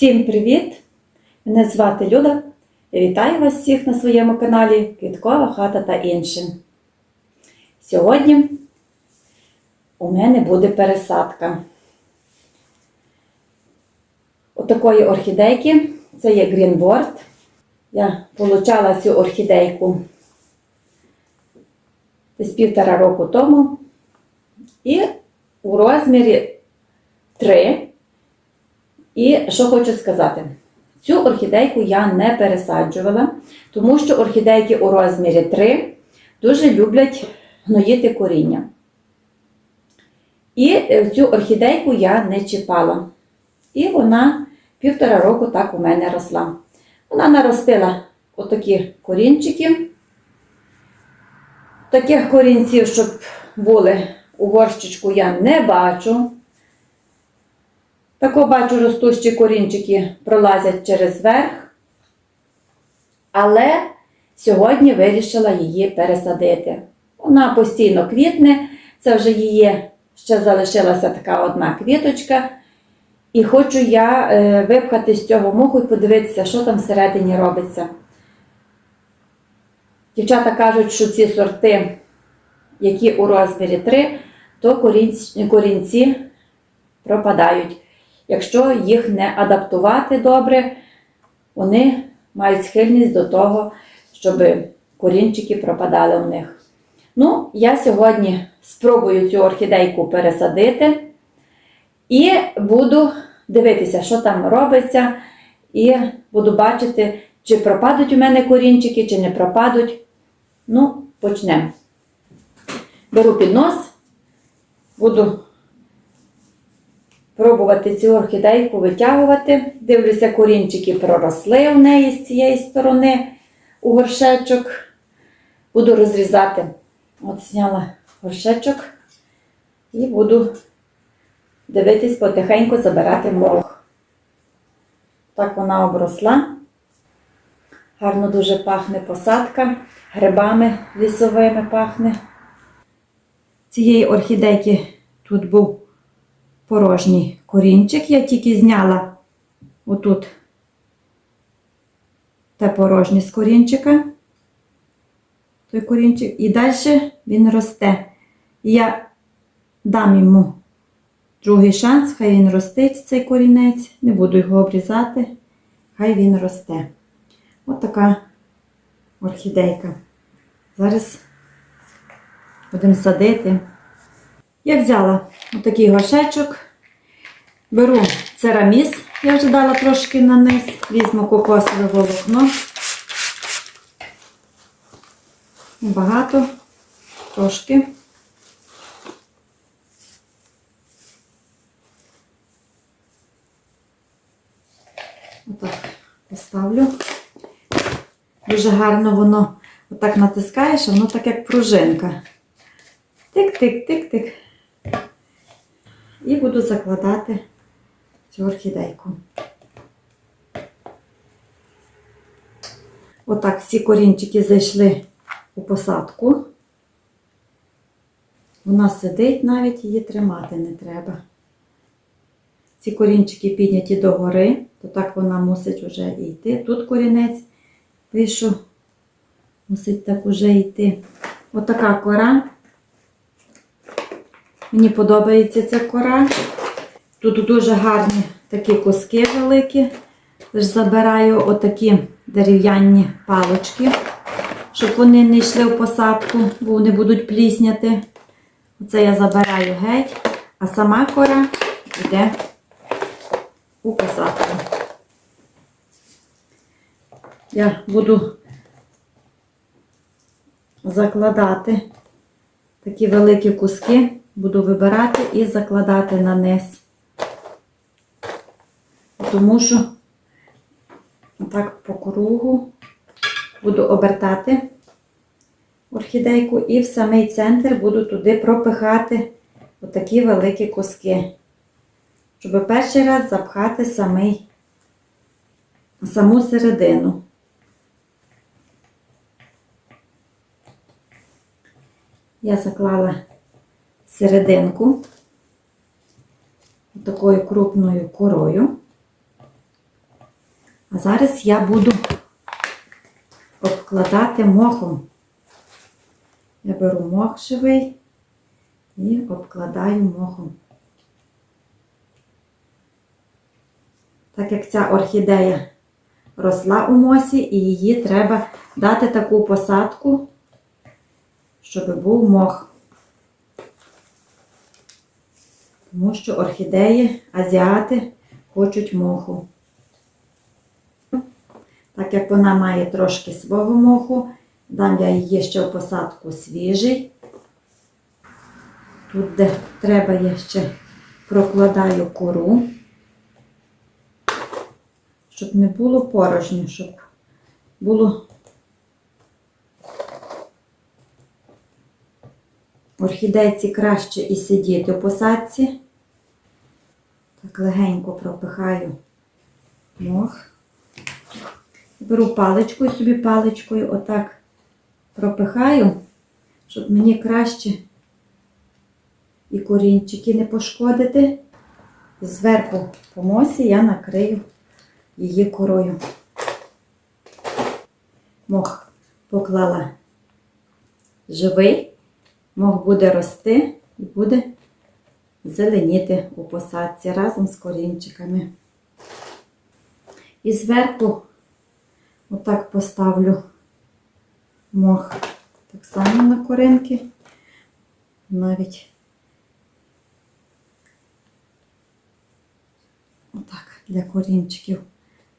Всім привіт! Мене звати Люда. Я вітаю вас всіх на своєму каналі Квіткова хата та інше. Сьогодні у мене буде пересадка. Отакої орхідейки. Це є Greenboard. Я отримала цю орхідейку десь півтора року тому. І у розмірі 3. І що хочу сказати, цю орхідейку я не пересаджувала, тому що орхідейки у розмірі 3 дуже люблять гноїти коріння. І е, цю орхідейку я не чіпала. І вона півтора року так у мене росла. Вона наростила отакі корінчики. Таких корінців, щоб були у горщичку, я не бачу. Тако бачу, ростущі корінчики пролазять через верх. Але сьогодні вирішила її пересадити. Вона постійно квітне, це вже її ще залишилася така одна квіточка. І хочу я е, випхати з цього муху і подивитися, що там всередині робиться. Дівчата кажуть, що ці сорти, які у розмірі 3, то корінці пропадають. Якщо їх не адаптувати добре, вони мають схильність до того, щоб корінчики пропадали у них. Ну, я сьогодні спробую цю орхідейку пересадити і буду дивитися, що там робиться, і буду бачити, чи пропадуть у мене корінчики, чи не пропадуть. Ну, почнемо. Беру піднос, буду пробувати цю орхідейку витягувати. Дивлюся, корінчики проросли у неї з цієї сторони у горшечок. Буду розрізати. От зняла горшечок і буду дивитись, потихеньку забирати мох. Так вона обросла. Гарно дуже пахне посадка, грибами лісовими пахне. Цієї орхідейки тут був порожній корінчик. Я тільки зняла отут те порожнє з корінчика. Той корінчик. І далі він росте. І я дам йому другий шанс, хай він ростить цей корінець. Не буду його обрізати, хай він росте. От така орхідейка. Зараз будемо садити. Я взяла отакий горшечок, беру цераміс, я вже дала трошки на низ, візьму кокосове волокно. Багато, трошки. Отак поставлю. Дуже гарно воно отак натискаєш, воно так як пружинка. Тик-тик-тик-тик. І буду закладати цю орхідейку. Отак всі корінчики зайшли у посадку. Вона сидить, навіть її тримати не треба. Ці корінчики підняті догори, то так вона мусить вже йти. Тут корінець вийшов, мусить так уже йти. Отака кора. Мені подобається ця кора. Тут дуже гарні такі куски великі. Лиш забираю отакі дерев'яні палочки, щоб вони не йшли в посадку, бо вони будуть плісняти. Оце я забираю геть, а сама кора йде у посадку. Я буду закладати такі великі куски, буду вибирати і закладати на низ. Тому що так по кругу буду обертати орхідейку і в самий центр буду туди пропихати отакі великі куски, щоб перший раз запхати самий, саму середину. Я заклала серединку такою крупною корою. А зараз я буду обкладати мохом. Я беру мох живий і обкладаю мохом. Так як ця орхідея росла у мосі, і її треба дати таку посадку, щоб був мох. Тому що орхідеї, азіати хочуть моху. Так як вона має трошки свого моху, дам я її ще в посадку свіжий. Тут, де треба, я ще прокладаю кору, щоб не було порожньо, щоб було орхідейці краще і сидіти у посадці. Так легенько пропихаю мох. Беру паличку і собі паличкою отак пропихаю, щоб мені краще і корінчики не пошкодити. Зверху по мосі я накрию її корою. Мох поклала живий, мох буде рости і буде зеленіти у посадці разом з корінчиками. І зверху отак поставлю мох так само на коринки, навіть отак для корінчиків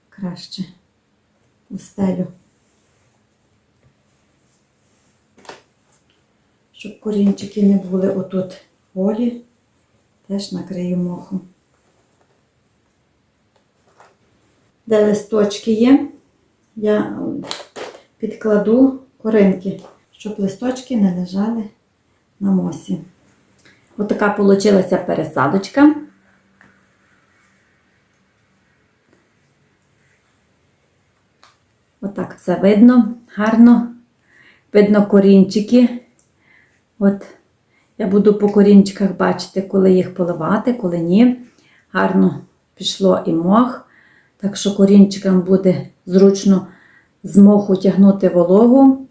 краще у Щоб корінчики не були отут голі, теж накрию мохом. Де листочки є, я підкладу коринки, щоб листочки не лежали на мосі. Отака вийшла пересадочка. Отак все видно, гарно. Видно корінчики. От я буду по корінчиках бачити, коли їх поливати, коли ні. Гарно пішло і мох. Так що корінчикам буде зручно з моху тягнути вологу.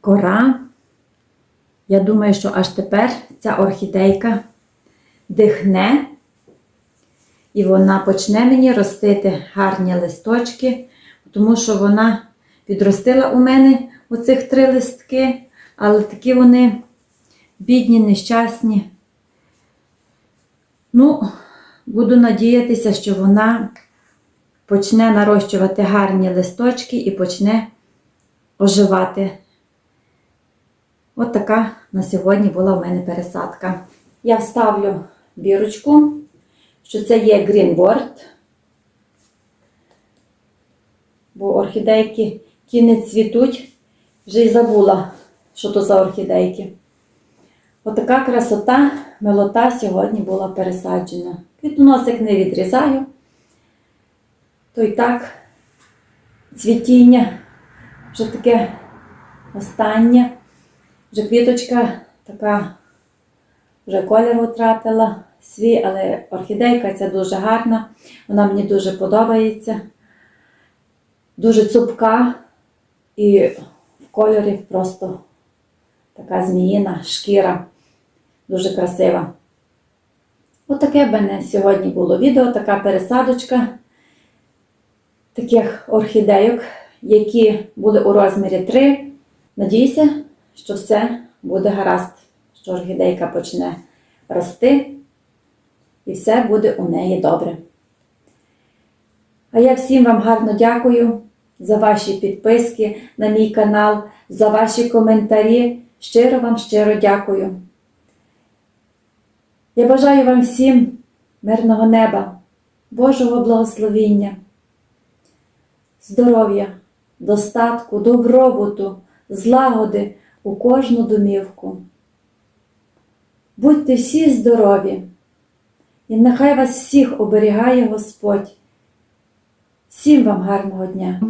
Кора. Я думаю, що аж тепер ця орхідейка дихне, і вона почне мені ростити гарні листочки, тому що вона відростила у мене оцих три листки, але такі вони бідні, нещасні. Ну, буду надіятися, що вона почне нарощувати гарні листочки і почне оживати. От така на сьогодні була в мене пересадка. Я вставлю бірочку, що це є Greenword. Бо орхідейки, які не цвітуть, вже й забула, що то за орхідейки. Отака красота, милота сьогодні була пересаджена. Квітоносик не відрізаю, то й так цвітіння вже таке останнє. Вже квіточка така вже колір втратила свій, але орхідейка ця дуже гарна, вона мені дуже подобається. Дуже цупка і в кольорі просто така зміїна шкіра, дуже красива. Отаке в мене сьогодні було відео, така пересадочка таких орхідейок, які були у розмірі 3. Надіюся, що все буде гаразд, що орхідейка почне рости і все буде у неї добре. А я всім вам гарно дякую за ваші підписки на мій канал, за ваші коментарі. Щиро вам щиро дякую. Я бажаю вам всім мирного неба, Божого благословіння, здоров'я, достатку, добробуту, злагоди у кожну домівку. Будьте всі здорові, і нехай вас всіх оберігає Господь. Всім вам гарного дня!